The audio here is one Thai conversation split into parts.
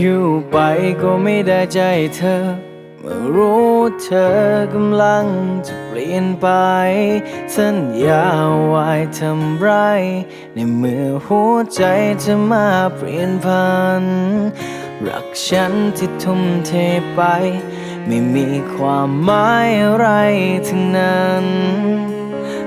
อยู่ไปก็ไม่ได้ใจเธอ เมื่อรู้เธอกำลังจะเปลี่ยนไป สัญญาไว้ทำไร ในเมื่อหัวใจเธอมาเปลี่ยนพัน รักฉันที่ทุ่มเทไป ไม่มีความหมายอะไรทั้งนั้น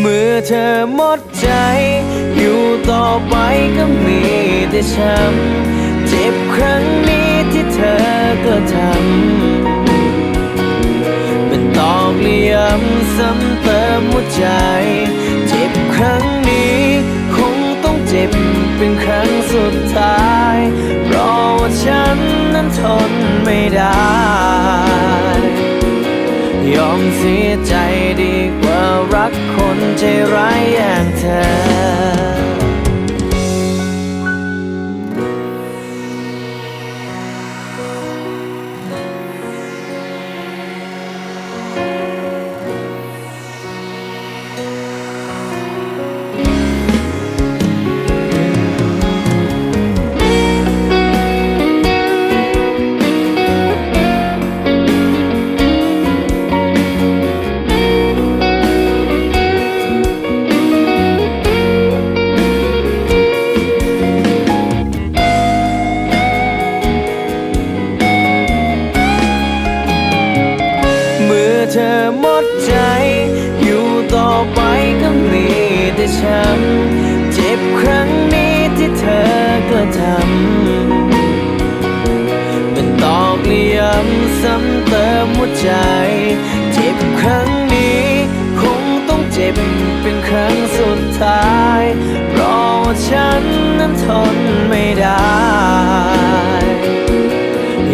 เมื่อเธอหมดใจ อยู่ต่อไปก็มีแต่ช้ำเจ็บครั้งนี้ที่เธอก็ทำเป็นตอกเลี่ยมซ้ำเติมหัวใจ เจ็บครั้งนี้ คงต้องเจ็บเป็นครั้งสุดท้ายเพราะว่าฉันนั้นทนไม่ได้ ยอมเสียใจดีกว่า รักคนใจร้ายอย่างเธอำเป็นตอกเลียมซ้ำเติมหัวใจ เจ็บครั้งนี้ คงต้องเจ็บเป็นครั้งสุดท้ายเพราะว่าฉันนั้นทนไม่ได้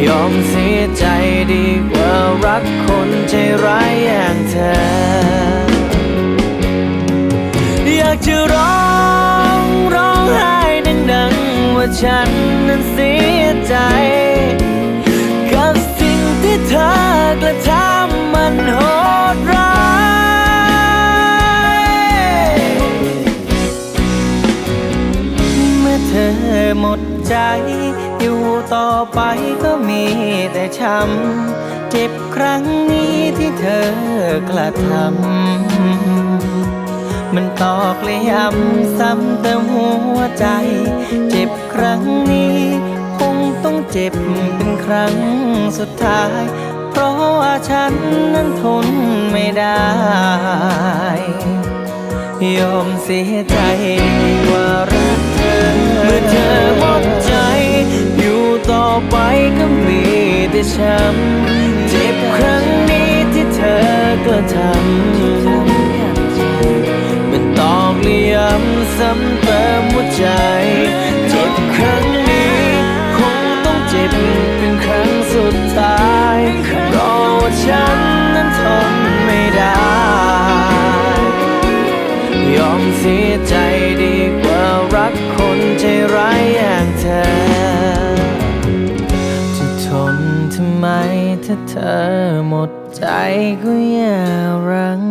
ยอมเสียใจดีกว่ารักคนใจร้ายอย่างเธอ อยากจะร้อง ฉันนั้นเสียใจ กับสิ่งที่เธอกระทำมันโหดร้ายเมื่อเธอหมดใจ อยู่ต่อไปก็มีแต่ช้ำ เจ็บครั้งนี้ที่เธอกระทำ มันตอกเลยย้ำซ้ำเติมหัวใจ เจ็บครั้งนี้ คงต้องเจ็บเป็นครั้งสุดท้าย เพราะว่าฉันนั้นทนไม่ได้ ยอมเสียใจว่ารักเธอ เมื่อเธอหมดใจ อยู่ต่อไปก็มีแต่ช้ำเจ็บครั้งนี้ที่เธอก็ทำ ตอกเลี่ยมซ้ำเติมหัวใจ เจ็บครั้งนี้ คงต้องเจ็บเป็นครั้งสุดท้ายเพราะว่าฉันนั้นทนไม่ได้ ยอมเสียใจดีกว่ารักคนใจร้ายอย่างเธอจะทนทำไมถ้าเธอหมดใจก็อย่ารัง